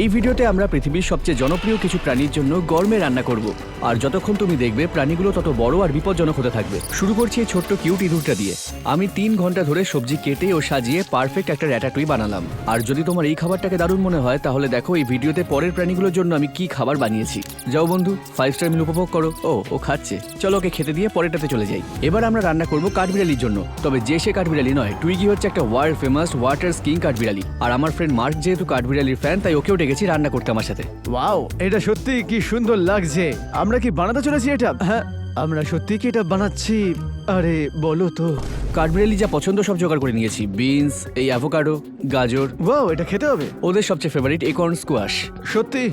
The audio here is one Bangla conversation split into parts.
এই ভিডিওতে আমরা পৃথিবীর সবচেয়ে জনপ্রিয় কিছু প্রাণীর জন্য গরমে রান্না করব। আর যতক্ষণ তুমি দেখবে, প্রাণীগুলো তত বড় আর বিপজ্জনক হতে থাকবে। শুরু করছি এই ছোট্ট কিউট ইঁদুরটা দিয়ে। আমি তিন ঘণ্টা ধরে সবজি কেটে ও সাজিয়ে পারফেক্ট একটা র্যাটাটুই বানালাম। আর যদি তোমার এই খাবারটাকে দারুণ মনে হয়, তাহলে দেখো এই ভিডিওতে পরের প্রাণীগুলোর জন্য আমি কি খাবার বানিয়েছি। যাও বন্ধু ফাইভ স্টার মিল উপভোগ করো। ও ও খাচ্ছে। চলো ওকে খেতে দিয়ে পরেরটাতে চলে যাই। এবার আমরা রান্না করব কাঠবিড়ালির জন্য। তবে যে সে কাঠবিড়ালি নয় টুইগি হচ্ছে একটা ওয়ার্ল্ড ফেমাস ওয়াটার স্কিং কাঠবিড়ালি। আর আমার ফ্রেন্ড মার্ক যেহেতু কাঠবিড়ালির ফ্যান তাই ওকেও ডেকেছি রান্না করতে আমার সাথে। ওয়াও এটা সত্যি কি সুন্দর লাগছে। আমরা কি বানাতে চলেছি এটা? হ্যাঁ আমরা সত্যি কি এটা বানাচ্ছি? আরে বলো তো। কাঠবিড়ালি যা পছন্দ সব জোগাড় করে নিয়েছি। বিনস এই অ্যাভোকাডো গাজর। ওয়াও এটা খেতে হবে। ওদের সবচেয়ে ফেভারিট একর্ন স্কোয়াশ সত্যি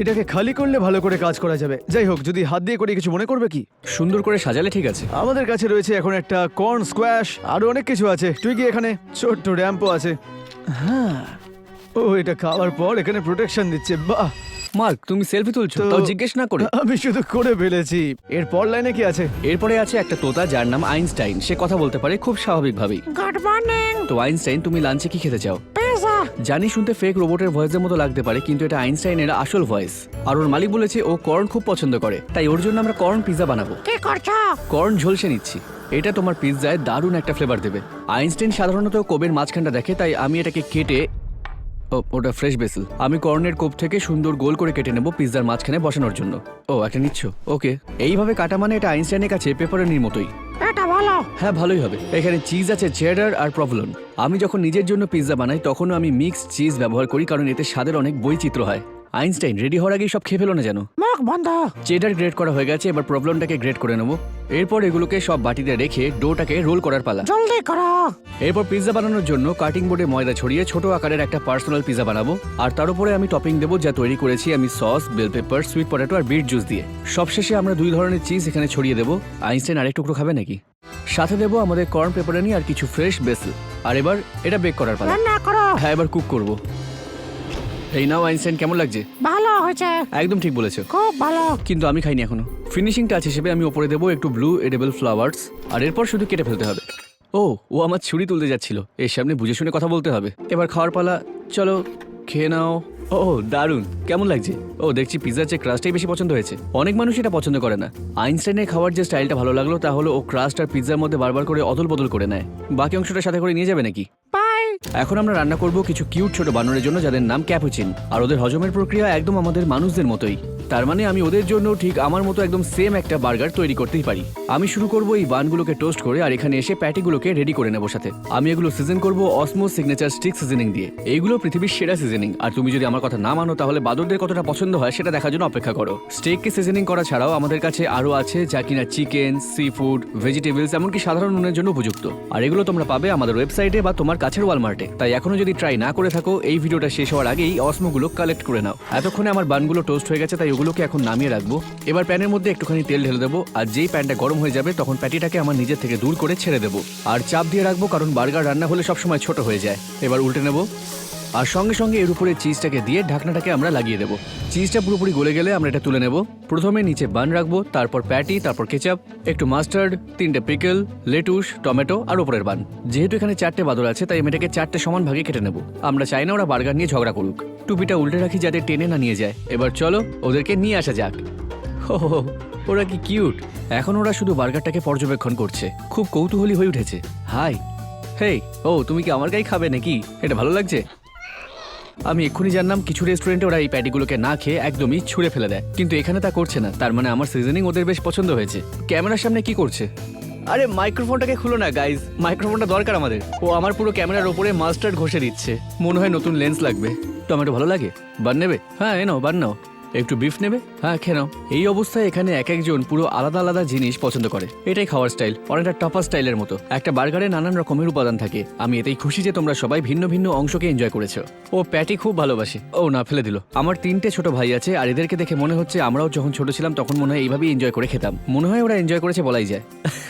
এটাকে খালি করলে ভালো করে কাজ করা যাবে। যাই হোক যদি হাত দিয়ে করে কিছু মনে করবে কি? সুন্দর করে সাজালে ঠিক আছে। আমাদের কাছে রয়েছে এখন একটা কর্ন স্কোয়াশ আরও অনেক কিছু আছে। তুই কি এখানে ছোট্ট র্যাম্পও আছে। হ্যাঁ। ও এটা খাওয়ার পর এখানে প্রোটেকশন দিচ্ছে। বাহ। মার্ক তুমি সেলফি তুলছো তাও জিজ্ঞেস না করে। আমি শুধু করে ফেলেছি। এর পর লাইনে কি আছে? এরপরে আছে একটা তোতা যার নাম আইনস্টাইন। সে কথা বলতে পারে খুব স্বাভাবিকভাবেই। গুড মর্নিং তো আইনস্টাইন তুমি লাঞ্চে কি খেতে চাও? জানি শুনতে ফেক রোবটের ভয়েসের মতো লাগতে পারে কিন্তু এটা আইনস্টাইনের আসল ভয়েস। আর ওর মালিক বলেছে ও কর্ন খুব পছন্দ করে তাই ওর জন্য আমরা কর্ন পিৎজা বানাবো। কি করছ? কর্ন ঝলসে নিচ্ছি। এটা তোমার পিৎজায় দারুণ একটা ফ্লেভার দেবে। আইনস্টাইন সাধারণত কোবের মাঝখানটা দেখে তাই আমি এটাকে কেটে ও ওটা ফ্রেশ বেসিল আমি কর্নের কোপ থেকে সুন্দর গোল করে কেটে নেব পিৎজার মাঝখানে বসানোর জন্য। ও একটা নিচ্ছ? ওকে। এইভাবে কাটা মানে এটা আইনস্টাইনের কাছে পেপারনির মতোই। এটা ভালো। হ্যাঁ ভালোই হবে। এখানে চিজ আছে চেডার আর প্রভলন। আমি যখন নিজের জন্য পিৎজা বানাই তখনও আমি মিক্সড চিজ ব্যবহার করি কারণ এতে স্বাদের অনেক বৈচিত্র্য হয়। আইনস্টাইন রেডি হওয়ার আগেই সব খেয়ে ফেলো না জানো মুখ বন্ধ। চেডার গ্রেড করা হয়ে গেছে এবার প্রবলেমটাকে গ্রেড করে নেব। এরপর এগুলোকে সব বাটিতে রেখে ডোটাকে রোল করার পালা। জলদি করো। এরপর পিৎজা বানানোর জন্য কাটিং বোর্ডে ময়দা ছড়িয়ে ছোট আকারের একটা পার্সোনাল পিৎজা বানাবো। আর তার উপরে আমি টপিং দেবো যা তৈরি করেছি আমি sauce bell pepper sweet potato আর বিট জুস দিয়ে। সবশেষে আমরা দুই ধরনের চিজ এখানে ছড়িয়ে দেবো। আইনস্টাইন আরেক টুকরো খাবে নাকি? সাথে দেবো আমাদের কর্ন পেপারানি আর কিছু ফ্রেশ বেসল। আর এবার এটা বেক করার পালা। হ্যাঁ এবার কুক করব। এই নাও আইনস্টাইন কেমন লাগছে? ভালো হয়েছে। একদম ঠিক বলেছ। খুব ভালো। কিন্তু আমি খাইনি এখনও। ফিনিশিং টাচ হিসেবে আমি ওপরে দেবো একটু ব্লু এডেবল ফ্লাওয়ার্স আর এরপর শুধু কেটে ফেলতে হবে। ও ও আমার ছুরি তুলতে যাচ্ছিল। এর সামনে বুঝে শুনে কথা বলতে হবে। এবার খাওয়ার পালা চলো খেয়ে নাও। ও দারুণ। কেমন লাগছে? ও দেখছি পিৎজার যে ক্রাস্টটাই বেশি পছন্দ হয়েছে। অনেক মানুষ এটা পছন্দ করে না। আইনস্টাইনের খাওয়ার যে স্টাইলটা ভালো লাগল তা হলো ও ক্রাস্ট আর পিৎজার মধ্যে বারবার করে অদল বদল করে নেয়। বাকি অংশটা সাথে করে নিয়ে যাবে নাকি? বাই এখন আমরা রান্না করব কিছু কিউট ছোট বানরের জন্য যাদের নাম ক্যাপুচিন। আর ওদের হজমের প্রক্রিয়া একদম আমাদের মানুষদের মতোই। তার মানে আমি ওদের জন্য ঠিক আমার মতো একদম সেম একটা বার্গার তৈরি করতেই পারি। আমি শুরু করব এই বানগুলোকে টোস্ট করে আর এখানে এসে প্যাটিগুলোকে রেডি করে নেব সাথে। আমি এগুলো সিজন করব অসমো সিগনেচার স্টিক সিজনিং দিয়ে। এইগুলো পৃথিবীর সেরা সিজনিং আর তুমি যদি আমার কথা না মানো, তাহলে বাদরদের কতটা পছন্দ হয় সেটা দেখার জন্য অপেক্ষা করো। স্টেককে সিজনিং করা ছাড়াও আমাদের কাছে আরও আছে যা কিনা চিকেন সি ফুড ভেজিটেবলস এমনকি সাধারণ উনের জন্য উপযুক্ত। আর এগুলো তোমরা পাবে আমাদের ওয়েবসাইটে বা তোমার কাছের ওয়ালমার্টে তাই এখনও যদি ট্রাই না করে থাকো, এই ভিডিওটা শেষ হওয়ার আগেই অসমোগুলো কালেক্ট করে নাও। এতক্ষণে আমার বানগুলো টোস্ট হয়ে গেছে, তাই ওগুলোকে এখন নামিয়ে রাখব। এবার প্যানের মধ্যে একটুখানি তেল ঢেলে দেবো, আর যেই প্যানটা গরম হয়ে যাবে, তখন প্যাটিটাকে আমার নিজের থেকে দূর করে ছেড়ে দেবো। আর চাপ দিয়ে রাখব, কারণ বার্গার রান্না হলে সবসময় ছোট হয়ে যায়। এবার উল্টে নেব। আর সঙ্গে সঙ্গে এর উপরে চিজটাকে দিয়ে ঢাকনাটাকে আমরা লাগিয়ে দেবো। চিজটা পুরোপুরি গলে গেলে আমরা এটা তুলে নেব। প্রথমে নিচে বান রাখব তারপর প্যাটি তারপর কেচাপ একটু মাস্টার্ড তিনটে পিকল লেটুস টমেটো আর উপরের বান যেহেতু এখানে চারটে বাদর আছে তাই আমি এটাকে চারটে সমান ভাগে কেটে নেব। আমরা চাই না ওরা বার্গার নিয়ে ঝগড়া করুক। টুপিটা উল্টে রাখি যাতে টেনে না নিয়ে যায়। এবার চলো ওদেরকে নিয়ে আসা যাক। হো, ওরা কি কিউট এখন ওরা শুধু বার্গারটাকে পর্যবেক্ষণ করছে। খুব কৌতূহলী হয়ে উঠেছে। হাই হেই ও তুমি কি আমার গায়ে খাবে নাকি? এটা ভালো লাগছে? আমি এক্ষুনি জানলাম কিছু রেস্টুরেন্টে ওরা এই প্যাটিগুলোকে না খেয়ে একদমই ছুঁড়ে ফেলে দেয়। কিন্তু এখানে তা করছে না। তার মানে আমার সিজনিং ওদের বেশ পছন্দ হয়েছে। ক্যামেরার সামনে কি করছে? আরে মাইক্রোফোনটাকে খুলো না গাইজ মাইক্রোফোনটা দরকার আমাদের। ও আমার পুরো ক্যামেরার ওপরে মাস্টার্ড ঘষে দিচ্ছে। মনে হয় নতুন লেন্স লাগবে। টমেটো ভালো লাগে? বান নেবে? হ্যাঁ এনো বান নাও। একটু বিফ নেবে? হ্যাঁ খেয়ে এই অবস্থায় এখানে এক একজন পুরো আলাদা আলাদা জিনিস পছন্দ করে। এটাই খাওয়ার স্টাইল অনেকটা টপার স্টাইলের মতো। একটা বার্গারে নানান রকমের উপাদান থাকে। আমি এতেই খুশি যে তোমরা সবাই ভিন্ন ভিন্ন অংশকে এনজয় করেছ। ও প্যাটি খুব ভালোবাসে। ও, না, ফেলে দিল। আমার তিনটে ছোট ভাই আছে, আর এদেরকে দেখে মনে হচ্ছে আমরাও যখন ছোট ছিলাম তখন মনে হয় এইভাবেই এনজয় করে খেতাম। মনে হয় ওরা এনজয় করেছে বলাই যায়।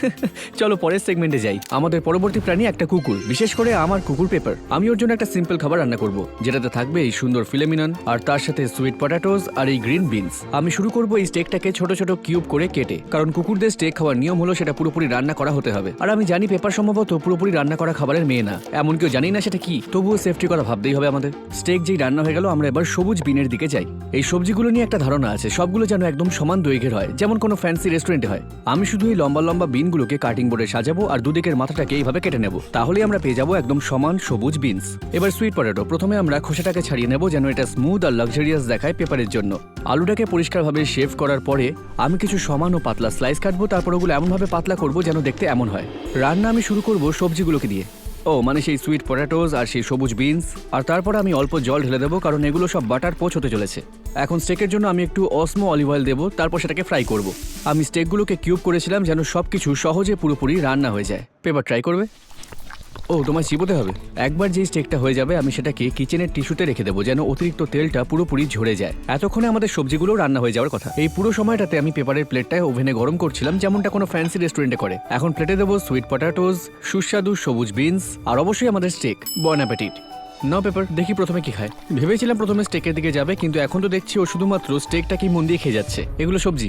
চলো, পরের সেগমেন্টে যাই। আমাদের পরবর্তী প্রাণী একটা কুকুর, বিশেষ করে আমার কুকুর পেপার আমি ওর জন্য একটা সিম্পল খাবার রান্না করব, যেটাতে থাকবে এই সুন্দর ফিলেমিনন আর তার সাথে সুইট পটাটোস আর এই গ্রিন বিনস আমি শুরু করব এই স্টেকটাকে ছোট ছোট কিউব করে কেটে। কারণ কুকুরদের স্টেক খাওয়ার নিয়ম হলো সেটা পুরোপুরি রান্না করা হতে হবে। আর আমি জানি পেপার সম্ভবত পুরোপুরি রান্না করা খাবারের মেয়ে না। এমন কেউ জানি না সেটা কি। তবুও সেফটি করা ভাবতেই হবে আমাদের। স্টেক যেই রান্না হয়ে গেল, আমরা এবার সবুজ বিনের দিকে যাই। এই সবজিগুলো নিয়ে একটা ধারণা আছে। সবগুলো যেন একদম সমান দৈর্ঘ্যের হয়, যেমন কোনো ফ্যান্সি রেস্টুরেন্টে হয়। আমি শুধু এই লম্বা লম্বা বিনগুলোকে কাটিং বোর্ডে সাজাবো আর দুদিকের মাথাটাকে এইভাবে কেটে নেব। তাহলে আমরা পেয়ে যাব একদম সমান সবুজ বিনস এবার সুইট পটেটো প্রথমে আমরা খোসাটাকে ছাড়িয়ে নেব যেন এটা স্মুথ আর লাক্সারিয়াস দেখায় পেপারের জন্য। আলুটাকে পরিষ্কারভাবে শেভ করার পরে আমি কিছু সমান ও পাতলা স্লাইস কাটবো, তারপর ওগুলো এমনভাবে পাতলা করব যেন দেখতে এমন হয়। রান্না আমি শুরু করব সবজিগুলোকে দিয়ে। ও মানে সেই সুইট পটাটোস আর সেই সবুজ বিনস আর তারপর আমি অল্প জল ঢেলে দেবো, কারণ এগুলো সব বাটার পোচ হতে চলেছে। এখন স্টেকের জন্য আমি একটু অসমো অলিভ অয়েল দেবো, তারপর সেটাকে ফ্রাই করব। আমি স্টেকগুলোকে কিউব করেছিলাম যেন সব কিছু সহজে পুরোপুরি রান্না হয়ে যায়। পেপার ট্রাই করবে? ও, তোমায় চিবোতে হবে। একবার যেই স্টেকটা হয়ে যাবে, আমি সেটাকে কিচেনের টিস্যুতে রেখে দেবো যেন অতিরিক্ত তেলটা পুরোপুরি ঝরে যায়। এতক্ষণে আমাদের সবজিগুলো রান্না হয়ে যাওয়ার কথা। এই পুরো সময়টাতে আমি পেপারের প্লেটটায় ওভেনে গরম করছিলাম, যেমনটা কোনো ফ্যান্সি রেস্টুরেন্টে করে। এখন প্লেটে দেবো সুইট পটাটোস সুস্বাদু সবুজ বিনস আর অবশ্যই আমাদের স্টেক বন অ্যাপেটিট ন পেপার দেখি প্রথমে কি খায়। ভেবেছিলাম প্রথমে স্টেকের দিকে যাবে, কিন্তু এখন তো দেখছি ও শুধুমাত্র স্টেকটা কি মন দিয়ে খেয়ে যাচ্ছে। এগুলো সবজি।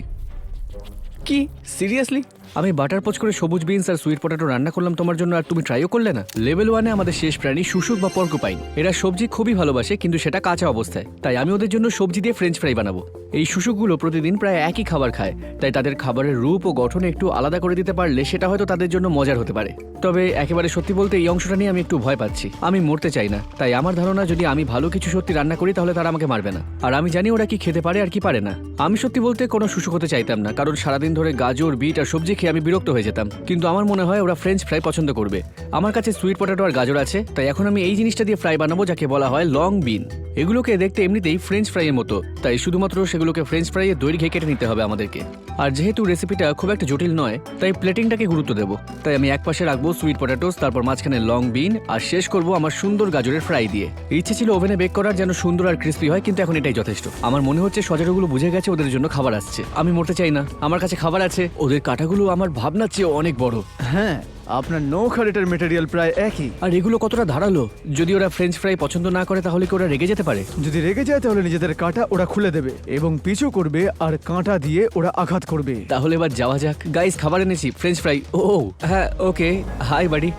কি? সিরিয়াসলি আমি বাটার পোচ করে সবুজ বিনস আর সুইট পটেটো রান্না করলাম তোমার জন্য আর তুমি ট্রাইও করলে না। লেভেল ওয়ানে আমাদের শেষ প্রাণী শুশুক বা পর্কুপাইন এরা সবজি খুবই ভালোবাসে, কিন্তু সেটা কাঁচা অবস্থায়। তাই আমি ওদের জন্য সবজি দিয়ে ফ্রেঞ্চ ফ্রাই বানাবো। এই শুশুকগুলো প্রতিদিন প্রায় একই খাবার খায়। তাই তাদের খাবারের রূপ ও গঠন একটু আলাদা করে দিতে পারলে সেটা হয়তো তাদের জন্য মজার হতে পারে। তবে একেবারে সত্যি বলতে এই অংশটা নিয়ে আমি একটু ভয় পাচ্ছি। আমি মরতে চাই না। তাই আমার ধারণা, যদি আমি ভালো কিছু সত্যি রান্না করি, তাহলে তারা আমাকে মারবে না। আর আমি জানি ওরা কি খেতে পারে আর কি পারে না। আমি সত্যি বলতে কোনো শুশুক হতে চাইতাম না, কারণ সারাদিন ধরে গাজর, বিট আর সবজি খেয়ে আমি বিরক্ত হয়ে যেতাম। কিন্তু আমার মনে হয় ওরা ফ্রেঞ্চ ফ্রাই পছন্দ করবে। আমার কাছে সুইট পটেটো আর গাজর আছে, তাই এখন আমি এই জিনিসটা দিয়ে ফ্রাই বানাবো, যাকে বলা হয় লং বিন এগুলোকে দেখতে এমনিতেই ফ্রেঞ্চ ফ্রাইয়ের মতো, তাই শুধুমাত্র সেগুলোকে ফ্রেঞ্চ ফ্রাইয়ের দৈর্ঘ্যে কেটে নিতে হবে আমাদেরকে। আর যেহেতু রেসিপিটা খুব একটা জটিল নয়, তাই প্লেটিংটাকে গুরুত্ব দেবো। তাই আমি এক পাশে রাখব সুইট পটেটোস তারপর মাঝখানে লং বিন আর শেষ করব আমার সুন্দর গাজরের ফ্রাই দিয়ে। ইচ্ছে ছিল ওভেনে বেক করার যেন সুন্দর আর ক্রিস্পি হয়, কিন্তু এখন এটাই যথেষ্ট। আমার মনে হচ্ছে সজারুগুলো বুঝে গেছে, ওদের জন্য খাবার আসছে। আমি মরতে চাই না। আমার কাছে খাবার আছে। ওদের কাটাগুলো আমার ভাবনার চেয়ে অনেক বড়। হ্যাঁ আপনার নো আর এটার মেটেরিয়াল প্রায় একই। আর এগুলো কতটা ধারালো? যদি ওরা ফ্রেঞ্চ ফ্রাই পছন্দ না করে তাহলে কি ওরা রেগে যেতে পারে? যদি রেগে যায় তাহলে নিজেদের কাঁটা ওরা খুলে দেবে এবং পিছু করবে আর কাঁটা দিয়ে ওরা আঘাত করবে। তাহলে এবার যাওয়া যাক। গাইস খাবার এনেছি ফ্রেঞ্চ ফ্রাই ও হ্যাঁ ওকে হাই বাড়ি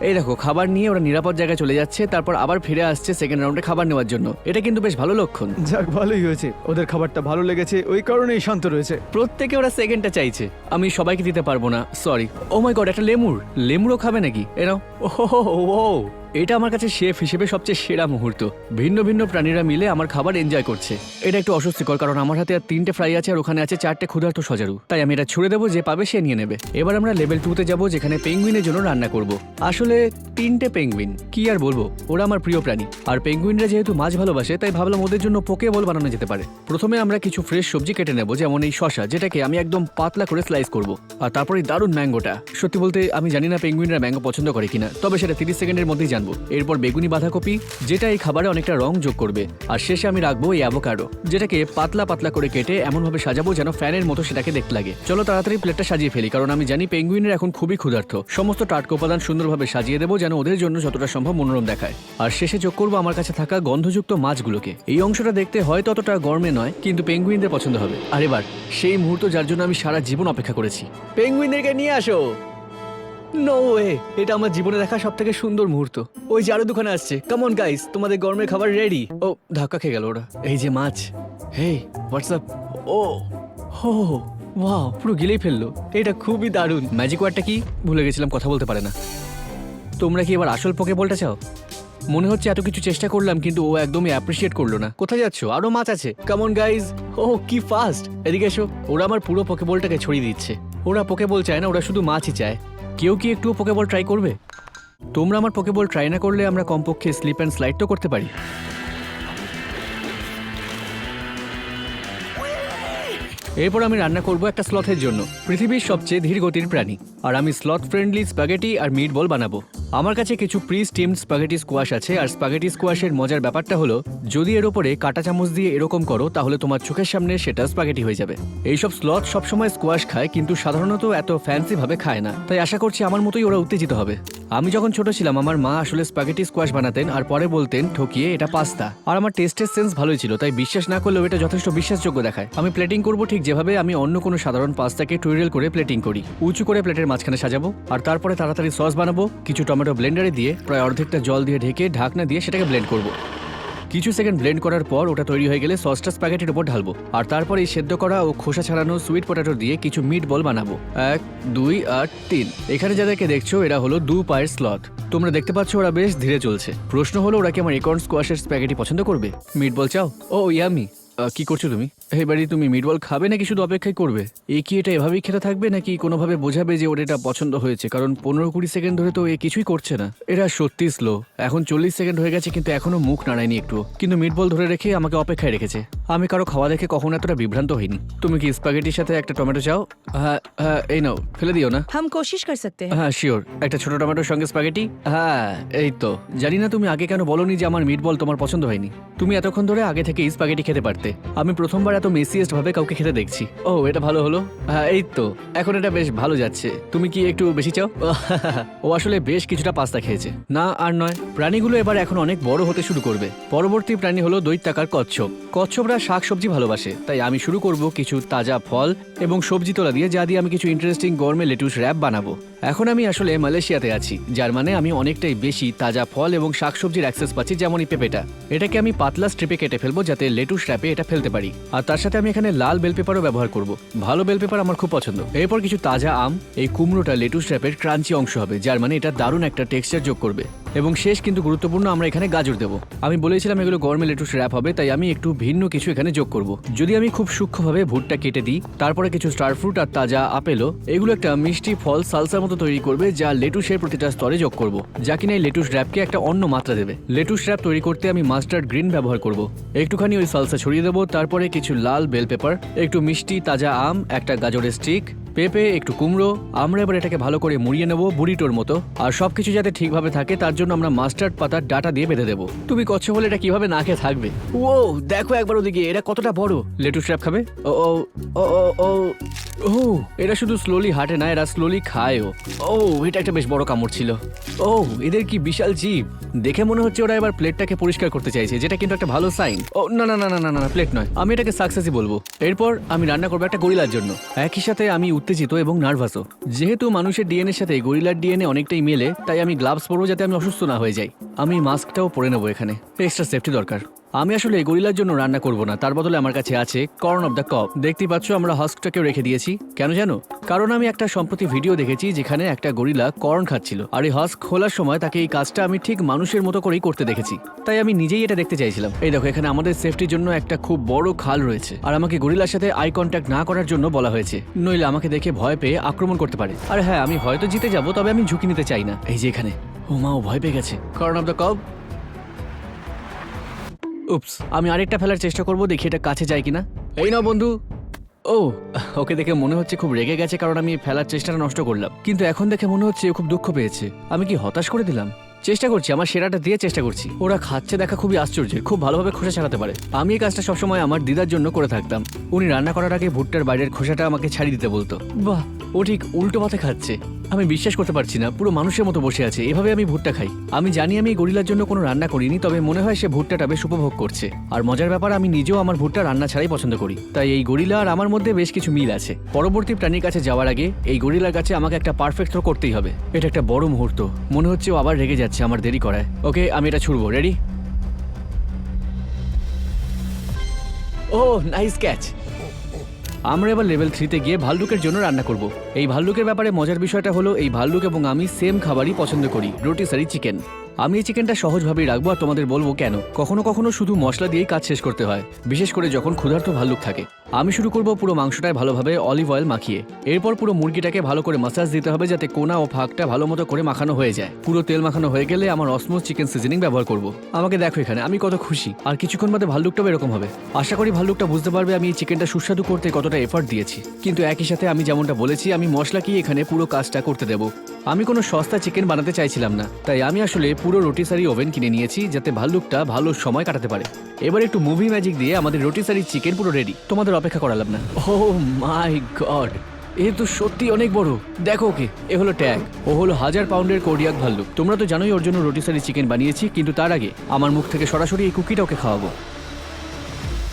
এই দেখো খাবার নিয়ে ওরা নিরাপদ জায়গায় চলে যাচ্ছে তারপর আবার ফিরে আসছে সেকেন্ড রাউন্ডে খাবার নেওয়ার জন্য। এটা কিন্তু বেশ ভালো লক্ষণ। যাক ভালোই হয়েছে। ওদের খাবারটা ভালো লেগেছে ওই কারণেই শান্ত রয়েছে। প্রত্যেকে ওরা সেকেন্ডটা চাইছে। আমি সবাইকে দিতে পারব না সরি ও মাই গড একটা লেমুর। লেমুরও খাবে নাকি? এরাও ও এটা আমার কাছে শেফ হিসেবে সবচেয়ে সেরা মুহূর্ত। ভিন্ন ভিন্ন প্রাণীরা মিলে আমার খাবার এনজয় করছে। এটা একটু অস্বস্তিকর কারণ আমার হাতে আর তিনটে ফ্রাই আছে আর ওখানে আছে চারটে ক্ষুধার্ত সজারু। তাই আমি এটা ছুড়ে দেবো, যে পাবে সে নিয়ে নেবে। এবার আমরা লেভেল টুতে যাব, যেখানে পেঙ্গুইনের জন্য রান্না করব। আসলে তিনটে পেঙ্গুইন কি আর বলব? ওরা আমার প্রিয় প্রাণী। আর পেঙ্গুইনরা যেহেতু মাছ ভালোবাসে, তাই ভাবলাম ওদের জন্য পোকে বল বানানো যেতে পারে। প্রথমে আমরা কিছু ফ্রেশ সবজি কেটে নেব, যেমন এই শশা যেটাকে আমি একদম পাতলা করে স্লাইস করব। আর তারপরে দারুণ ম্যাঙ্গোটা সত্যি বলতে, আমি জানি না পেঙ্গুইনরা ম্যাঙ্গো পছন্দ করে কিনা, তবে সেটা তিরিশ সেকেন্ডের মধ্যেই জানব। এরপর বেগুনি বাঁধাকপি, যেটা এই খাবারে অনেকটা রং যোগ করবে। আর শেষে আমি রাখব এই অ্যাভোকাডো যেটাকে পাতলা পাতলা করে কেটে এমনভাবে সাজাবো যেন ফ্যানের মতো সেটাকে দেখতে লাগে। চলো তাড়াতাড়ি প্লেটটা সাজিয়ে ফেলি, কারণ আমি জানি পেঙ্গুইনের এখন খুবই ক্ষুধার্থ সমস্ত টাটকা উপাদান সুন্দরভাবে সাজিয়ে দেবো যেন ওদের জন্য যতটা সম্ভব মনোরম দেখায়। আর শেষে যোগ করব আমার কাছে থাকা গন্ধযুক্ত মাছগুলোকে। এই অংশটা দেখতে হয়তো অতটা গরমে নয়, কিন্তু পেঙ্গুইনদের পছন্দ হবে। আর এবার, সেই মুহূর্ত যার জন্য আমি সারা জীবন অপেক্ষা করেছি। পেঙ্গুইনদেরকে নিয়ে আসো! নো ওয়ে এটা আমার জীবনে দেখা সব থেকে সুন্দর মুহূর্ত। ওই যে আরও দোকানে আসছে। কামন গাইস তোমাদের গরমের খাবার রেডি ও, ধাক্কা খেয়ে গেল ওরা। এই যে মাছ। হে হোয়াটসঅ্যাপ ও, হো ওয়াও পুরো গিলেই ফেলল। এটা খুবই দারুণ। ম্যাজিক ওয়ার্ডটা কি? ভুলে গেছিলাম, কথা বলতে পারে না। তোমরা কি এবার আসল পোকে বলতে চাও? মনে হচ্ছে এত কিছু চেষ্টা করলাম, কিন্তু ও একদমই অ্যাপ্রিসিয়েট করল না। কোথায় যাচ্ছ? আরও মাছ আছে। কেমন গাইজ ও, কি ফাস্ট এদিকে এসো। ওরা আমার পুরো পোকেবলটাকে ছড়িয়ে দিচ্ছে। ওরা পোকেবল চায় না, ওরা শুধু মাছই চায়। কেউ কি একটু পোকেবল ট্রাই করবে? তোমরা আমার পোকেবল ট্রাই না করলে আমরা কমপক্ষে স্লিপ অ্যান্ড স্লাইড তো করতে পারি। এরপর আমি রান্না করব একটা স্লথের জন্য। পৃথিবীর সবচেয়ে ধীর গতির প্রাণী। আর আমি স্লথ ফ্রেন্ডলি স্প্যাগেটি আর মিট বল বানাবো। আমার কাছে কিছু প্রি স্টিমড স্পাগেটি স্কোয়াশ আছে, আর স্পাগেটি স্কোয়াশের মজার ব্যাপারটা হলো, যদি এর ওপরে কাঁটা চামচ দিয়ে এরকম করো, তাহলে তোমার চোখের সামনে সেটা স্পাগেটি হয়ে যাবে। এইসব স্লথ সবসময় স্কোয়াশ খায়, কিন্তু সাধারণত এত ফ্যান্সি ভাবে খায় না। তাই আশা করছি আমার মতোই ওরা উত্তেজিত হবে। আমি যখন ছোট ছিলাম, আমার মা আসলে স্পাগেটি স্কোয়াশ বানাতেন, আর পরে বলতেন, ঠকিয়ে এটা পাস্তা আর আমার টেস্টের সেন্স ভালোই ছিল, তাই বিশ্বাস না করলেও এটা যথেষ্ট বিশ্বাসযোগ্য দেখায়। আমি প্লেটিং করব ঠিক যেভাবে আমি অন্য কোনো সাধারণ পাস্তাকে টুইরেল করে প্লেটিং করি। উঁচু করে প্লেটের মাঝখানে সাজাবো, আর তারপরে তাড়াতাড়ি সস বানাবো, কিছু টমেটো ব্লেন্ডারে দিয়ে প্রায় অর্ধেকটা জল দিয়ে ঢেকে ঢাকনা দিয়ে সেটাকে ব্লেন্ড করব। কিছু সেকেন্ড ব্লেন্ড করার পর ওটা তৈরি হয়ে গেলে সসটা স্প্যাগেটির উপর ঢালবো, আর তারপর এই সেদ্ধ করা ও খোসা ছাড়ানো সুইট পটেটো দিয়ে কিছু মিট বল বানাবো। এক, দুই, আর তিন। এখানে যাদেরকে দেখছ, এরা হলো দু পায়ের স্লট তোমরা দেখতে পাচ্ছ ওরা বেশ ধীরে চলছে। প্রশ্ন হলো, ওরা কি আমার একর্ন স্কোয়াশের স্প্যাগেটি পছন্দ করবে? মিট বল চাও? ও ইয়ামি আহ, কি করছো তুমি এবারে তুমি মিটবল খাবে নাকি শুধু অপেক্ষাই করবে এ কি এটা এভাবেই খেতে থাকবে নাকি কোনোভাবে বোঝাবে যে ওর এটা পছন্দ হয়েছে কারণ পনেরো কুড়ি সেকেন্ড ধরে তো এ কিছুই করছে না এরা সত্যি স্লো এখন চল্লিশ সেকেন্ড হয়ে গেছে কিন্তু এখনো মুখ নাড়ায়নি একটু কিন্তু মিটবল ধরে রেখে আমাকে অপেক্ষায় রেখেছে আমি কারো খাওয়া দেখে কখনো এতটা বিভ্রান্ত হইনি তুমি কি স্প্যাগেটির সাথে একটা টমেটো চাও হ্যাঁ হ্যাঁ এই নাও ফেলে দিও না हम कोशिश कर सकते हैं হ্যাঁ শিওর একটা ছোট টমেটোর সঙ্গে স্প্যাগেটি হ্যাঁ এই তো জানি না তুমি আগে কেন বলনি যে আমার মিটবল তোমার পছন্দ হয়নি তুমি এতক্ষণ ধরে আগে থেকে স্প্যাগেটি খেতে পারতে আমি প্রথমবার এত মেসিয়েস্ট ভাবে কাউকে খেতে দেখছি। ও, এটা ভালো হলো? হ্যাঁ এই তো। এখন এটা বেশ ভালো যাচ্ছে। তুমি কি একটু বেশি চাও? ও আসলে বেশ কিছুটা পাস্তা খেয়েছে। না, আর নয়। প্রাণীগুলো এবার এখন অনেক বড় হতে শুরু করবে। পরবর্তী প্রাণী হলো দৈত্যাকার কচ্ছপ। কচ্ছপরা শাকসবজি ভালোবাসে। তাই আমি শুরু করব কিছু তাজা ফল এবং সবজি তোলা দিয়ে, যা দিয়ে আমি কিছু ইন্টারেস্টিং গরমে লেটুস র্যাপ বানাবো। এখন আমি আসলে মালয়েশিয়াতে আছি, যার মানে আমি অনেকটাই বেশি তাজা ফল এবং শাকসবজির অ্যাক্সেস পাচ্ছি যেমন এই পেঁপেটা। এটাকে আমি পাতলা স্ট্রিপে কেটে ফেলব, যাতে লেটুস র্যাপে এটা ফেলতে পারি। আর তার সাথে আমি এখানে লাল বেল পেপারও ব্যবহার করব। ভালো বেল পেপার আমার খুব পছন্দ। এরপর কিছু তাজা আম, এই কুমড়োটা লেটুস র্যাপের ক্রাঞ্চি অংশ হবে, যার মানে এটা দারুণ একটা টেক্সচার যোগ করবে। এবং শেষ কিন্তু গুরুত্বপূর্ণ আমরা এখানে গাজর দেবো। আমি বলেছিলাম এগুলো গরমে লেটুস র্যাপ হবে, তাই আমি একটু ভিন্ন কিছু এখানে যোগ করব। যদি আমি খুব সূক্ষ্মভাবে ভুট্টা কেটে দিই, তারপরে কিছু স্টার ফ্রুট আর তাজা আপেলও, এগুলো একটা মিষ্টি ফল সালসার মতো তৈরি করবে যা লেটুসের প্রতিটা স্তরে যোগ করব। যা কিনা এই লেটুস র্যাপকে একটা অন্য মাত্রা দেবে। লেটুস র্যাপ তৈরি করতে আমি মাস্টার্ড গ্রিন ব্যবহার করব। একটুখানি ওই সালসা ছড়িয়ে দেবো, তারপরে কিছু লাল বেল পেপার একটু মিষ্টি তাজা আম, একটা গাজরের স্টিক পেঁপে একটু কুমড়ো আমরা এবার এটাকে ভালো করে মুড়িয়ে নেব বুড়িটোর মতো। আর সব কিছু যাতে ঠিকভাবে থাকে তার জন্য আমরা মাস্টার্ড পাতার ডাটা দিয়ে বেঁধে দেবো। তুমি কচ্ছ হলে এটা কীভাবে না খেয়ে থাকবে? ও দেখো একবার ওদিকে এটা কতটা বড়। লেটু স্ট্র্যাপ খাবে? ও ও ও ও ও এরা শুধু স্লোলি হাঁটে না, এরা স্লোলি খায়ও। ও এটা একটা বেশ বড় কামড় ছিল। ও এদের কি বিশাল জীব? দেখে মনে হচ্ছে ওরা এবার প্লেটটাকে পরিষ্কার করতে চাইছে, যেটা কিন্তু একটা ভালো সাইন। ও, না না না না না না প্লেট নয়। আমি এটাকে সাকসেসই বলব। এরপর আমি রান্না করব একটা গরিলার জন্য। একই সাথে আমি উত্তেজিত এবং নার্ভাসও যেহেতু মানুষের ডিএনএ সাথে গরিলার ডিএনএ অনেকটাই মেলে, তাই আমি গ্লাভস পরবো যাতে আমি অসুস্থ না হয়ে যাই। আমি মাস্কটাও পরে নেব এখানে। এক্সট্রা সেফটি দরকার। আমি আসলে গরিলার জন্য রান্না করব না, তার বদলে আমার কাছে আছে কর্ন অফ দ্য কপ দেখতে পাচ্ছ আমরা হাস্কটাকেও রেখে দিয়েছি। কেন জানো? কারণ আমি একটা সম্প্রতি ভিডিও দেখেছি যেখানে একটা গরিলা কর্ন খাচ্ছিল, আর এই হাস্ক খোলার সময় তাকে এই কাজটা আমি ঠিক মানুষের মতো করেই করতে দেখেছি। তাই আমি নিজেই এটা দেখতে চাইছিলাম। এই দেখো, এখানে আমাদের সেফটির জন্য একটা খুব বড় খাল রয়েছে, আর আমাকে গরিলার সাথে আই কন্ট্যাক্ট না করার জন্য বলা হয়েছে। নইলে আমাকে দেখে ভয় পেয়ে আক্রমণ করতে পারে। আর হ্যাঁ আমি হয়তো জিতে যাব, তবে আমি ঝুঁকি নিতে চাই না। এই যে এখানে। ও মা ও ভয় পেয়ে গেছে। Corn of the cob oops আমি আরেকটা ফেলার চেষ্টা করব, দেখি এটা কাছে যায় কিনা। এই নাও বন্ধু। ও, ওকে দেখে মনে হচ্ছে খুব রেগে গেছে কারণ আমি ফেলার চেষ্টাটা নষ্ট করলাম। কিন্তু এখন দেখে মনে হচ্ছে খুব দুঃখ পেয়েছে। আমি কি হতাশ করে দিলাম? চেষ্টা করছি, আমার সেরাটা দিয়ে চেষ্টা করছি। ওরা খাচ্ছে দেখা খুবই আশ্চর্যের, খুব ভালোভাবে খোসা ছাড়াতে পারে। আমি এই কাজটা সবসময় আমার দিদার জন্য করে থাকতাম। উনি রান্না করার আগে ভুট্টার বাইরের খোসাটা আমাকে ছাড়িয়ে দিতে বলতো। বাহ, ও ঠিক উল্টো পথে খাচ্ছে। আমি বিশ্বাস করতে পারছি না, পুরো মানুষের মতো বসে আছে, এভাবে আমি ভুট্টা খাই। আমি জানি আমি এই গরিলার জন্য কোনো রান্না করিনি, তবে মনে হয় সে ভুট্টাটা বেশ উপভোগ করছে। আর মজার ব্যাপার, আমি নিজেও আমার ভুট্টা রান্না ছাড়াই পছন্দ করি। তাই এই গরিলা আর আমার মধ্যে বেশ কিছু মিল আছে। পরবর্তী প্রাণীর কাছে যাওয়ার আগে এই গরিলার কাছে আমাকে একটা পারফেক্ট থ্রো করতেই হবে। এটা একটা বড় মুহূর্ত। মনে হচ্ছে ও আবার রেগে যাচ্ছে। আমার দেরি করায়। ওকে, আমি এটা ছুড়বো। রেডি ও নাইস ক্যাচ আমরা এবার লেভেল থ্রিতে গিয়ে ভাল্লুকের জন্য রান্না করব। এই ভাল্লুকের ব্যাপারে মজার বিষয়টা হলো, এই ভাল্লুক এবং আমি সেম খাবারই পছন্দ করি রোটিসারি চিকেন আমি এই চিকেনটা সহজভাবেই রাখব আর তোমাদের বলব কেন? কখনো কখনো শুধু মশলা দিয়েই কাজ শেষ করতে হয়, বিশেষ করে যখন ক্ষুধার্ত ভাল্লুক থাকে। আমি শুরু করব পুরো মাংসটায় ভালোভাবে অলিভ অয়েল মাখিয়ে। এরপর পুরো মুরগিটাকে ভালো করে মাসাজ দিতে হবে যাতে কোনা ও ফাঁকটা ভালো মতো করে মাখানো হয়ে যায়। পুরো তেল মাখানো হয়ে গেলে আমার অসমোস চিকেন সিজনিং ব্যবহার করব। আমাকে দেখো এখানে, আমি কত খুশি। আর কিছুক্ষণ বাদে ভাল্লুকটাও এরকম হবে। আশা করি ভাল্লুকটা বুঝতে পারবে আমি এই চিকেনটা সুস্বাদু করতে কতটা এফর্ট দিয়েছি। কিন্তু একই সাথে আমি যেমনটা বলেছি, আমি মশলা কি এখানে পুরো কাজটা করতে দেবো। আমি কোনো সস্তা চিকেন বানাতে চাইছিলাম না, তাই আমি আসলে পুরো রোটিসারি ওভেন কিনে নিয়েছি যাতে ভাল্লুকটা ভালো সময় কাটাতে পারে। এবার একটু মুভি ম্যাজিক দিয়ে আমাদের রোটিসারি চিকেন পুরো রেডি তোমাদের অপেক্ষা করালাম না। ও মাই গড এ তো সত্যি অনেক বড়। দেখো ওকে, এ হলো ট্যাগ ও হলো হাজার পাউন্ডের কোডিয়াক ভাল্লুক। তোমরা তো জানোই ওর জন্য রোটিসারি চিকেন বানিয়েছি, কিন্তু তার আগে আমার মুখ থেকে সরাসরি এই কুকিটা ওকে খাওয়াবো।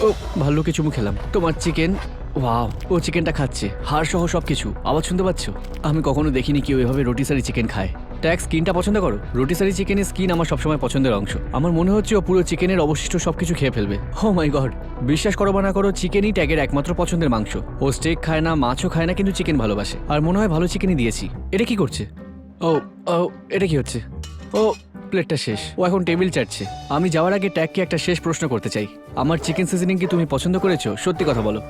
ও ভালো কিছু মুখ খেলাম। তোমার চিকেন ওয়াও ও চিকেনটা খাচ্ছে। হাড় সহ সব কিছু আওয়াজ শুনতে পাচ্ছ? আমি কখনো দেখিনি কেউ এভাবে রোটিসারি চিকেন খায়। ট্যাগ স্কিনটা পছন্দ করো? রোটিসারি চিকেনের স্কিন আমার সবসময় পছন্দের অংশ। আমার মনে হচ্ছে ও পুরো চিকেনের অবশিষ্ট সবকিছু খেয়ে ফেলবে। ও মাই গড বিশ্বাস করো বা না করো চিকেনই ট্যাগের একমাত্র পছন্দের মাংস। ও স্টেক খায় না, মাছও খায় না, কিন্তু চিকেন ভালোবাসে। আর মনে হয় ভালো চিকেনই দিয়েছি। এটা কি করছে? ও ও, এটা কি হচ্ছে? ও প্লেটটা শেষ। ও এখন টেবিল চাটছে। আমি যাওয়ার আগে ট্যাগকে একটা শেষ প্রশ্ন করতে চাই। আমার চিকেন সিজনিং কি তুমি পছন্দ করেছ? সত্যি কথা বলো।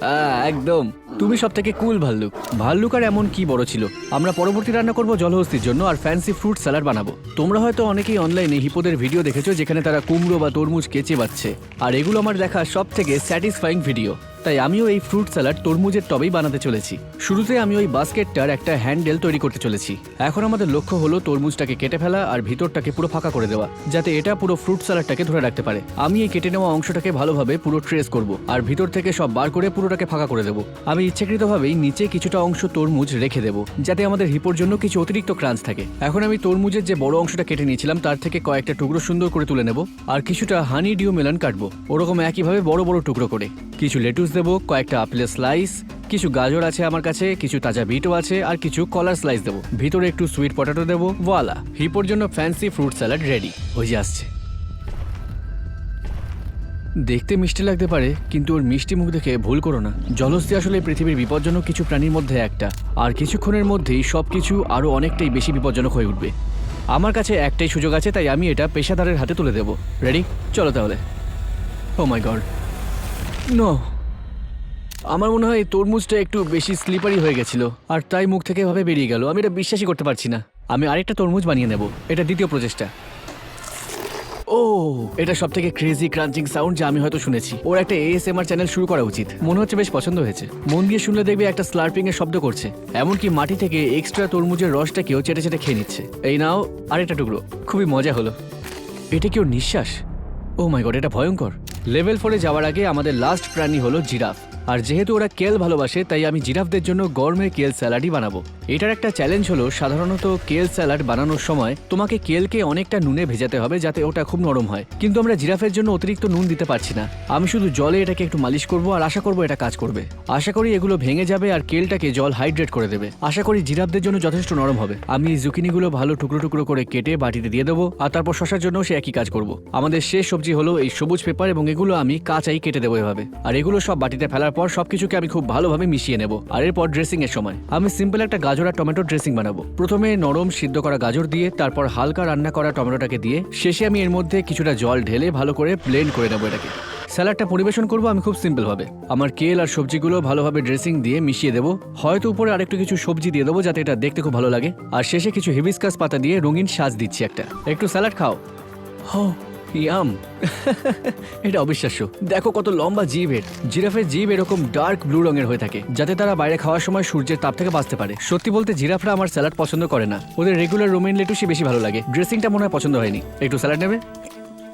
হ্যাঁ একদম। তুমি সব থেকে কুল ভাল্লুক। ভাল্লুক আর এমন কি বড় ছিল? আমরা পরবর্তী রান্না করব জলহস্তির জন্য আর ফ্যান্সি ফ্রুট স্যালাড বানাবো। তোমরা হয়তো অনেকেই অনলাইনে হিপোদের ভিডিও দেখেছ, যেখানে তারা কুমড়ো বা তরমুজ কেচে বাচ্ছে। আর এগুলো আমার দেখা সব থেকে স্যাটিসফাইং ভিডিও তাই আমিও এই ফ্রুট স্যালাড তরমুজের টবেই বানাতে চলেছি। শুরুতে আমি ওই বাস্কেটটার একটা হ্যান্ডেল তৈরি করতে চলেছি। এখন আমাদের লক্ষ্য হলো তরমুজটাকে কেটে ফেলা আর ভিতরটাকে পুরো ফাঁকা করে দেওয়া, যাতে এটা পুরো ফ্রুট স্যালাডটাকে ধরে রাখতে পারে। আমি এই কেটে নেওয়া অংশটাকে ভালোভাবে পুরো ট্রেস করব আর ভিতর থেকে সব বার করে পুরোটাকে ফাঁকা করে দেবো। আমি ইচ্ছাকৃতভাবেই নিচে কিছুটা অংশ তরমুজ রেখে দেবো, যাতে আমাদের হিপোর জন্য কিছু অতিরিক্ত ক্রাঞ্চ থাকে। এখন আমি তরমুজের যে বড় অংশটা কেটে নিয়েছিলাম, তার থেকে কয়েকটা টুকরো সুন্দর করে তুলে নেব আর কিছুটা হানি ডিউ মেলন কাটবো। ওরকম একইভাবে বড় বড় টুকরো করে। কিছু লেটুস দেবো, কয়েকটা আপেলের স্লাইস কিছু গাজর আছে আমার কাছে, কিছু তাজা বিটও আছে, আর কিছু কলার স্লাইস দেবো। ভিতরে একটু সুইট পটেটো দেবো ওয়ালা হিপোর জন্য ফ্যান্সি ফ্রুট স্যালাড রেডি হয়ে আসছে। দেখতে মিষ্টি লাগতে পারে, কিন্তু ওর মিষ্টি মুখ দেখে ভুল করো না। জলস্থি আসলে পৃথিবীর বিপজ্জনক কিছু প্রাণীর মধ্যে একটা, আর কিছুক্ষণের মধ্যেই সব কিছু আরও অনেকটাই বেশি বিপজ্জনক হয়ে উঠবে। আমার কাছে একটাই সুযোগ আছে, তাই আমি এটা পেশাদারের হাতে তুলে দেবো। রেডি চলো তাহলে। ও মাই গড নো আমার মনে হয় তরমুজটা একটু বেশি স্লিপারি হয়ে গেছিল, আর তাই মুখ থেকে এভাবে বেরিয়ে গেল। আমি এটা বিশ্বাসই করতে পারছি না। আমি আরেকটা তরমুজ বানিয়ে নেব। এটা দ্বিতীয় প্রচেষ্টা। ও, এটা সব থেকে ক্রেজি ক্রাঞ্চিং সাউন্ড যা আমি হয়তো শুনেছি। ওর একটা এএসএমআর চ্যানেল শুরু করা উচিত। মনে হচ্ছে বেশ পছন্দ হয়েছে। মন দিয়ে শুনলে দেখবে একটা স্লার্পিং এর শব্দ করছে। এমনকি মাটি থেকে এক্সট্রা তরমুজের রসটাকেও চেটে চেটে খেয়ে নিচ্ছে। এই নাও, আরেকটা টুকরো। খুবই মজা হলো। এটা কি ওর নিঃশ্বাস? ও মাই গড এটা ভয়ঙ্কর। লেভেল ফোরে যাওয়ার আগে আমাদের লাস্ট প্রাণী হলো জিরাফ আর যেহেতু ওরা কেল ভালোবাসে, তাই আমি জিরাফদের জন্য গরমে কেল স্যালাডই বানাবো। এটার একটা চ্যালেঞ্জ হলো, সাধারণত কেল স্যালাড বানানোর সময় তোমাকে কেলকে অনেকটা নুনে ভেজাতে হবে যাতে ওটা খুব নরম হয়। কিন্তু আমরা জিরাফের জন্য অতিরিক্ত নুন দিতে পারছি না। আমি শুধু জলে এটাকে একটু মালিশ করব আর আশা করব এটা কাজ করবে। আশা করি এগুলো ভেঙে যাবে আর কেলটাকে জল হাইড্রেট করে দেবে। আশা করি জিরাফদের জন্য যথেষ্ট নরম হবে। আমি এই জুকিনিগুলো ভালো টুকরো টুকরো করে কেটে বাটিতে দিয়ে দেবো আর তারপর শশার জন্য সে একই কাজ করব। আমাদের শেষ সবজি হলো এই সবুজ পেপার এবং এগুলো আমি কাঁচাই কেটে দেবো এভাবে। আর এগুলো সব বাটিতে ফেলার পর সবকিছুকে আমি খুব ভালোভাবে মিশিয়ে নেব। আর এরপর ড্রেসিং এর সময়। আমি সিম্পল একটা গাজর আর টমেটো ড্রেসিং বানাবো। প্রথমে নরম সিদ্ধ করা গাজর দিয়ে, তারপর হালকা রান্না করা টমেটোটাকে দিয়ে, শেষে আমি এর মধ্যে কিছুটা জল ঢেলে ভালো করে ব্লেন্ড করে নেব এটাকে। স্যালাডটা পরিবেশন করব আমি খুব সিম্পল ভাবে। আমার কেল আর সবজিগুলো ভালোভাবে ড্রেসিং দিয়ে মিশিয়ে দেবো। হয়তো উপরে আরেকটু কিছু সবজি দিয়ে দেবো যাতে এটা দেখতে খুব ভালো লাগে। আর শেষে কিছু হিবিস্কাস পাতা দিয়ে রঙিন সাজ দিচ্ছি একটা। একটু স্যালাড খাও। হো ইয়াম এটা অবিশ্বাস্য। দেখো কত লম্বা জিভ এর। জিরাফের জিভ এরকম ডার্ক ব্লু রঙের হয়ে থাকে, যাতে তারা বাইরে খাওয়ার সময় সূর্যের তাপ থেকে বাঁচতে পারে। সত্যি বলতে জিরাফরা আমার স্যালাড পছন্দ করে না। ওদের রেগুলার রোমেন লেটুসই বেশি ভালো লাগে। ড্রেসিংটা মনে হয় পছন্দ হয়নি। একটু স্যালাড নেবে?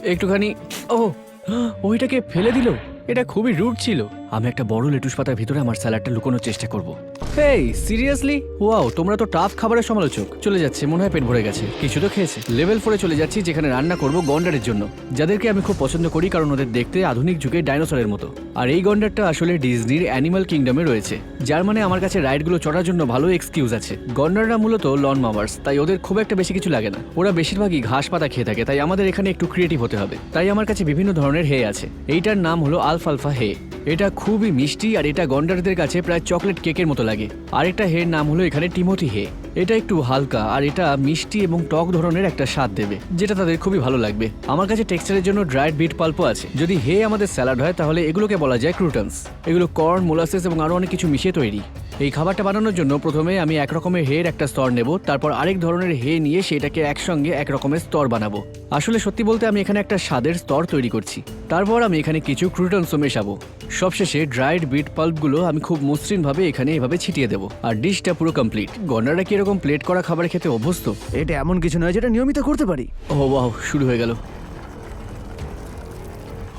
একটুখানি ও ওইটাকে ফেলে দিল? এটা খুবই রুট ছিল। আমি একটা বড় লেটুস পাতার ভিতরে আমার স্যালাডটা লুকোনোর চেষ্টা করব। হেই, সিরিয়াসলি? ওয়াও, তোমরা তো টাফ খাবারের সমালোচক। চলে যাচ্ছে, মনে হয় পেট ভরে গেছে। কিছু তো খেয়েছে। লেভেল ফোরে চলে যাচ্ছি, যেখানে রান্না করব গন্ডারের জন্য। যাদেরকে আমি খুব পছন্দ করি, কারণ ওদের দেখতে আধুনিক যুগে ডাইনোসরের মতো। আর এই গন্ডারটা আসলে ডিজনির অ্যানিমাল কিংডমে রয়েছে। যার মানে আমার কাছে রাইডগুলো চড়ার জন্য ভালো এক্সকিউজ আছে। গন্ডাররা মূলত লন মাওয়ার্স তাই ওদের খুব একটা বেশি কিছু লাগে না। ওরা বেশিরভাগই ঘাস পাতা খেয়ে থাকে, তাই আমাদের এখানে একটু ক্রিয়েটিভ হতে হবে। তাই আমার কাছে বিভিন্ন ধরনের হে আছে। এইটার নাম হলো আলফালফা হে এটা খুবই মিষ্টি আর এটা গন্ডারদের কাছে প্রায় চকলেট কেকের মতো লাগে। আর একটা হের নাম হলো এখানে টিমোথি হে। এটা একটু হালকা আর এটা মিষ্টি এবং টক ধরনের একটা স্বাদ দেবে, যেটা তাদের খুবই ভালো লাগবে। আমার কাছে টেক্সচারের জন্য ড্রাইড বিট পাল্প আছে। যদি হে আমাদের স্যালাড হয়, তাহলে এগুলোকে বলা যায় ক্রুটনস। এগুলো কর্ন, মোলাসেস এবং আরও অনেক কিছু মিশিয়ে তৈরি। এই খাবারটা বানানোর জন্য প্রথমে আমি এক রকমের হের একটা স্তর নেব তারপর আরেক ধরনের হে নিয়ে সেটাকে একসঙ্গে এক রকমের স্তর বানাবো। আসলে সত্যি বলতে আমি এখানে একটা স্বাদের স্তর তৈরি করছি। তারপর আমি এখানে কিছু ক্রুটনসও মেশাবো। সবশেষে ড্রাইড বিট পাল্পগুলো আমি খুব মসৃণভাবে এখানে এভাবে ছিটিয়ে দেবো। আর ডিশটা পুরো কমপ্লিট। গন্ডাররা কি এরকম প্লেট করা খাবার খেতে অভ্যস্ত? এটা এমন কিছু নয় যেটা নিয়মিত করতে পারি। ও ওয়াও শুরু হয়ে গেল।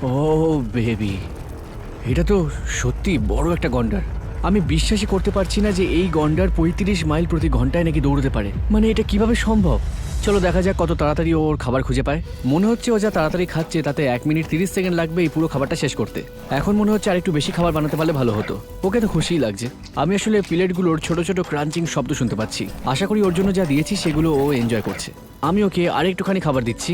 Oh baby. এটা তো সত্যি বড় একটা গন্ডার। আমি বিশ্বাসই করতে পারছি না যে এই গন্ডার পঁয়ত্রিশ মাইল প্রতি ঘন্টায় নাকি দৌড়তে পারে। মানে এটা কীভাবে সম্ভব? চলো দেখা যাক কত তাড়াতাড়ি ওর খাবার খুঁজে পায়। মনে হচ্ছে ও যা তাড়াতাড়ি খাচ্ছে তাতে এক মিনিট তিরিশ সেকেন্ড লাগবে এই পুরো খাবারটা শেষ করতে। এখন মনে হচ্ছে আরেকটু বেশি খাবার বানাতে পারলে ভালো হতো। ওকে তো খুশিই লাগছে। আমি আসলে প্লেটগুলোর ছোট ছোট ক্রাঞ্চিং শব্দ শুনতে পাচ্ছি। আশা করি ওর জন্য যা দিয়েছি সেগুলো ও এনজয় করছে। আমি ওকে আরেকটুখানি খাবার দিচ্ছি।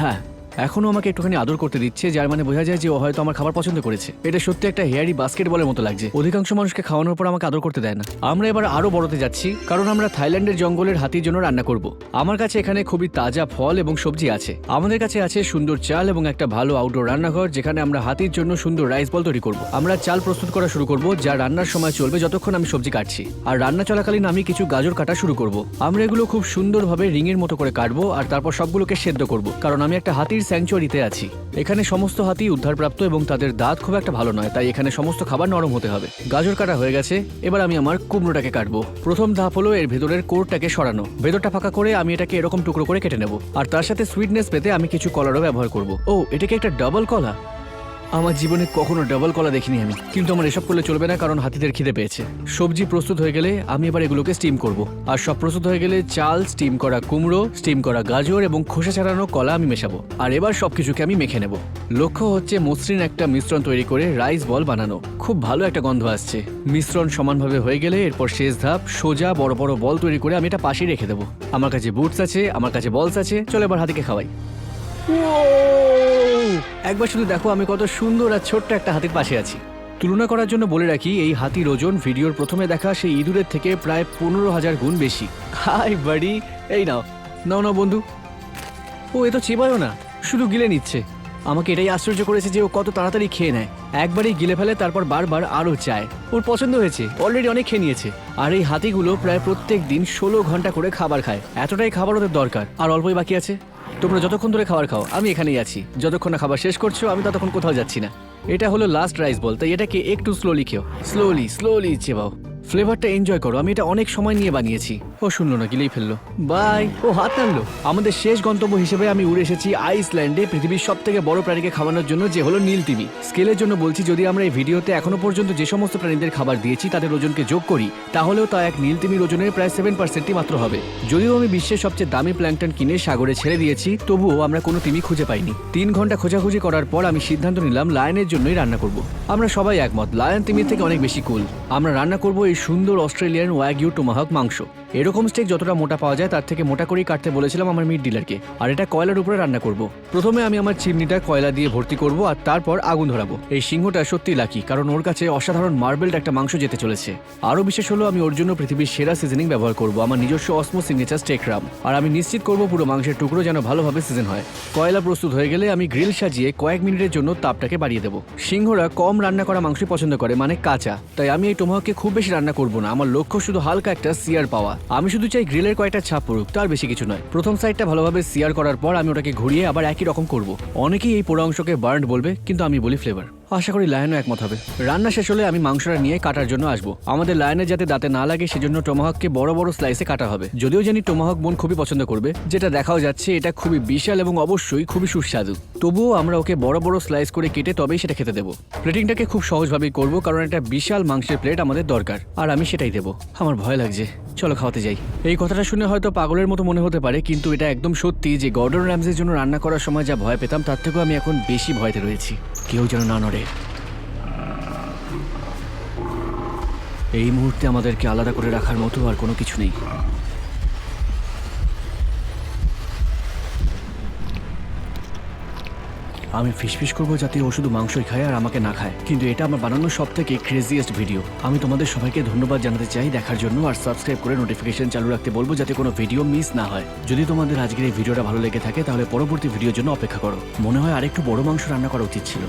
হ্যাঁ এখনও আমাকে একটুখানি আদর করতে দিচ্ছে, যার মানে বোঝা যায় যে ও হয়তো আমার খাবার পছন্দ করেছে। এটা সত্যি একটা হেয়ারি বাস্কেটবলের মতো লাগছে। অধিকাংশ মানুষকে খাওয়ানোর পর আমাকে আদর করতে দেয় না। আমরা এবার আরও বড়তে যাচ্ছি, কারণ আমরা থাইল্যান্ডের জঙ্গলের হাতির জন্য রান্না করব। আমার কাছে এখানে খুবই তাজা ফল এবং সবজি আছে। আমাদের কাছে আছে সুন্দর চাল এবং একটা ভালো আউটডোর রান্নাঘর, যেখানে আমরা হাতির জন্য সুন্দর রাইস বল তৈরি করব। আমরা চাল প্রস্তুত করা শুরু করব, যা রান্নার সময় চলবে যতক্ষণ আমি সবজি কাটছি। আর রান্না চলাকালীন আমি কিছু গাজর কাটা শুরু করব। আমরা এগুলো খুব সুন্দরভাবে রিংয়ের মতো করে কাটবো আর তারপর সবগুলোকে সেদ্ধ করব, কারণ আমি একটা হাতির স্যাংচুয়ারিতে আছি। এখানে সমস্ত হাতি উদ্ধারপ্রাপ্ত এবং তাদের দাঁত খুব একটা ভালো নয়, তাই এখানে সমস্ত খাবার নরম হতে হবে। গাজর কাটা হয়ে গেছে, এবার আমি আমার কুমড়োটাকে কাটবো। প্রথম ধাপ হলো এর ভেতরের কোরটাকে সরানো। ভেতরটা ফাঁকা করে আমি এটাকে এরকম টুকরো করে কেটে নেব। আর তার সাথে সুইটনেস পেতে আমি কিছু কলারও ব্যবহার করব। ও, এটাকে একটা ডাবল কলা? আমার জীবনে কখনো ডাবল কলা দেখিনি আমি। কিন্তু আমার এসব করলে চলবে না কারণ হাতিদের খিদে পেয়েছে। সবজি প্রস্তুত হয়ে গেলে আমি এবার এগুলোকে স্টিম করব। আর সব প্রস্তুত হয়ে গেলে চাল স্টিম করা কুমড়ো স্টিম করা গাজর এবং খোসা ছাড়ানো কলা আমি মেশাবো। আর এবার সবকিছুকে আমি মেখে নেব। লক্ষ্য হচ্ছে মসৃণ একটা মিশ্রণ তৈরি করে রাইস বল বানানো। খুব ভালো একটা গন্ধ আসছে। মিশ্রণ সমানভাবে হয়ে গেলে এরপর শেষ ধাপ, সোজা বড় বড় বল তৈরি করে আমি এটা পাশেই রেখে দেবো। আমার কাছে বুটস আছে, আমার কাছে বলস আছে, চলো এবার হাতিকে খাওয়াই। একবার শুধু দেখো আমি কত সুন্দর আর ছোট্ট একটা হাতির পাশে আছি। তুলনা করার জন্য বলে রাখি, এই হাতির ওজন ভিডিওর প্রথমে দেখা সেই ইঁদুরের থেকে প্রায় পনেরো হাজার গুণ বেশি। হাই বাড়ি, এই নাও নাও নাও বন্ধু। ও, এ তো চেবায়ও না, শুধু গিলে নিচ্ছে। আমাকে এটাই আশ্চর্য করেছে যে ও কত তাড়াতাড়ি খেয়ে নেয়। একবারই গিলে ফেলে, তারপর বারবার আরও চায়। ওর পছন্দ হয়েছে অলরেডি অনেক খেয়ে নিয়েছে। আর এই হাতিগুলো প্রায় প্রত্যেক দিন ষোলো ঘণ্টা করে খাবার খায়। এতটাই খাবার ওদের দরকার। আর অল্পই বাকি আছে? তোমরা যতক্ষণ ধরে খাবার খাও, আমি এখানেই আছি। যতক্ষণ না খাবার শেষ করছ, আমি ততক্ষণ কোথাও যাচ্ছি না। এটা হলো লাস্ট রাইস বল তাই এটাকে একটু স্লোলি খেও। স্লোলি স্লোলি চেবাও। ফ্লেভারটা এনজয় করো, আমি এটা অনেক সময় নিয়ে বানিয়েছি। ও শুনলো না গিলেই ফেলল। বাই, ও হাত টানলো আমাদের শেষ গন্তব্য হিসেবে আমি উড়ে এসেছি আইসল্যান্ডে, পৃথিবীর সব থেকে বড় প্রাণীকে খাওয়ানোর জন্য, যে হলো নীল তিমি। স্কেলের জন্য বলছি, যদি আমরা এই ভিডিওতে এখনও পর্যন্ত যে সমস্ত প্রাণীদের খাবার দিয়েছি, তাদের ওজনকে যোগ করি, তাহলেও তা এক নীল তিমির ওজনের প্রায় সেভেন পার্সেন্টই মাত্র হবে। যদিও আমি বিশ্বের সবচেয়ে দামি প্ল্যাংটন কিনে সাগরে ছেড়ে দিয়েছি, তবুও আমরা কোনো তিমি খুঁজে পাইনি। তিন ঘণ্টা খোঁজাখুঁজি করার পর আমি সিদ্ধান্ত নিলাম, লায়নের জন্যই রান্না করব। আমরা সবাই একমত, লায়ন তিমির থেকে অনেক বেশি কুল। আমরা রান্না করব এই সুন্দর অস্ট্রেলিয়ান ওয়াগিউ টোমাহক মাংস। এরকম স্টেক যতটা মোটা পাওয়া যায়, তার থেকে মোটা করেই কাটতে বলেছিলাম আমার মিট ডিলারকে আর এটা কয়লার উপরে রান্না করব। প্রথমে আমি আমার চিমনিটা কয়লা দিয়ে ভর্তি করব আর তারপর আগুন ধরাবো। এই সিংহটা সত্যি লাকি কারণ ওর কাছে অসাধারণ মার্বেলড একটা মাংস যেতে চলেছে। আরও বিশেষ হলো, আমি ওর জন্য পৃথিবীর সেরা সিজনিং ব্যবহার করব, আমার নিজস্ব অসমো সিগনেচার স্টেক রাম আর আমি নিশ্চিত করব পুরো মাংসের টুকরো যেন ভালোভাবে সিজন হয়। কয়লা প্রস্তুত হয়ে গেলে আমি গ্রিল সাজিয়ে কয়েক মিনিটের জন্য তাপটাকে বাড়িয়ে দেবো। সিংহরা কম রান্না করা মাংসই পছন্দ করে মানে কাঁচা। তাই আমি এই টোমাহকে খুব বেশি রান্না করব না, আমার লক্ষ্য শুধু হালকা একটা সিয়ার পাওয়া। আমি শুধু চাই গ্রিলের কয়েকটা ছাপ পড়ুক, তার বেশি কিছু নয়। প্রথম সাইডটা ভালোভাবে সিয়ার করার পর আমি ওটাকে ঘুরিয়ে আবার একই রকম করব। অনেকেই এই পোড়া অংশকে বার্ন বলবে, কিন্তু আমি বলি ফ্লেভার আশা করি লায়নও একমত হবে। রান্না শেষ হলে আমি মাংসটা নিয়ে কাটার জন্য আসব। আমাদের লায়নের যাতে দাঁতে না লাগে, সেজন্য টোমাহককে বড় বড় স্লাইসে কাটা হবে। যদিও জানি টোমাহক বোন খুবই পছন্দ করবে, যেটা দেখাও যাচ্ছে এটা খুবই বিশাল এবং অবশ্যই খুবই সুস্বাদু। তবুও আমরা ওকে বড় বড় স্লাইস করে কেটে তবেই সেটা খেতে দেবো। প্লেটিংটাকে খুব সহজভাবেই করব, কারণ একটা বিশাল মাংসের প্লেট আমাদের দরকার। আর আমি সেটাই দেবো। আমার ভয় লাগছে। চলো খাওয়াতে যাই। এই কথাটা শুনে হয়তো পাগলের মতো মনে হতে পারে, কিন্তু এটা একদম সত্যি যে গর্ডন র্যামসের জন্য রান্না করার সময় যা ভয় পেতাম, তার থেকেও আমি এখন বেশি ভয়তে রয়েছি। কেউ যেন না নড়ে। এই মুহূর্তে আমাদেরকে আলাদা করে রাখার মতো আর কোনো কিছু নেই। আমি ফিসফিস করব যাতে ও শুধু মাংসই খায় আর আমাকে না খায়। কিন্তু এটা আমার বানানোর সব থেকে ক্রেজিয়েস্ট ভিডিও আমি তোমাদের সবাইকে ধন্যবাদ জানাতে চাই দেখার জন্য আর সাবস্ক্রাইব করে নোটিফিকেশন চালু রাখতে বলব যাতে কোনো ভিডিও মিস না হয়। যদি তোমাদের আজকের এই ভিডিওটা ভালো লেগে থাকে, তাহলে পরবর্তী ভিডিওর জন্য অপেক্ষা করো। মনে হয় আরেকটু বড় মাংস রান্না করা উচিত ছিল।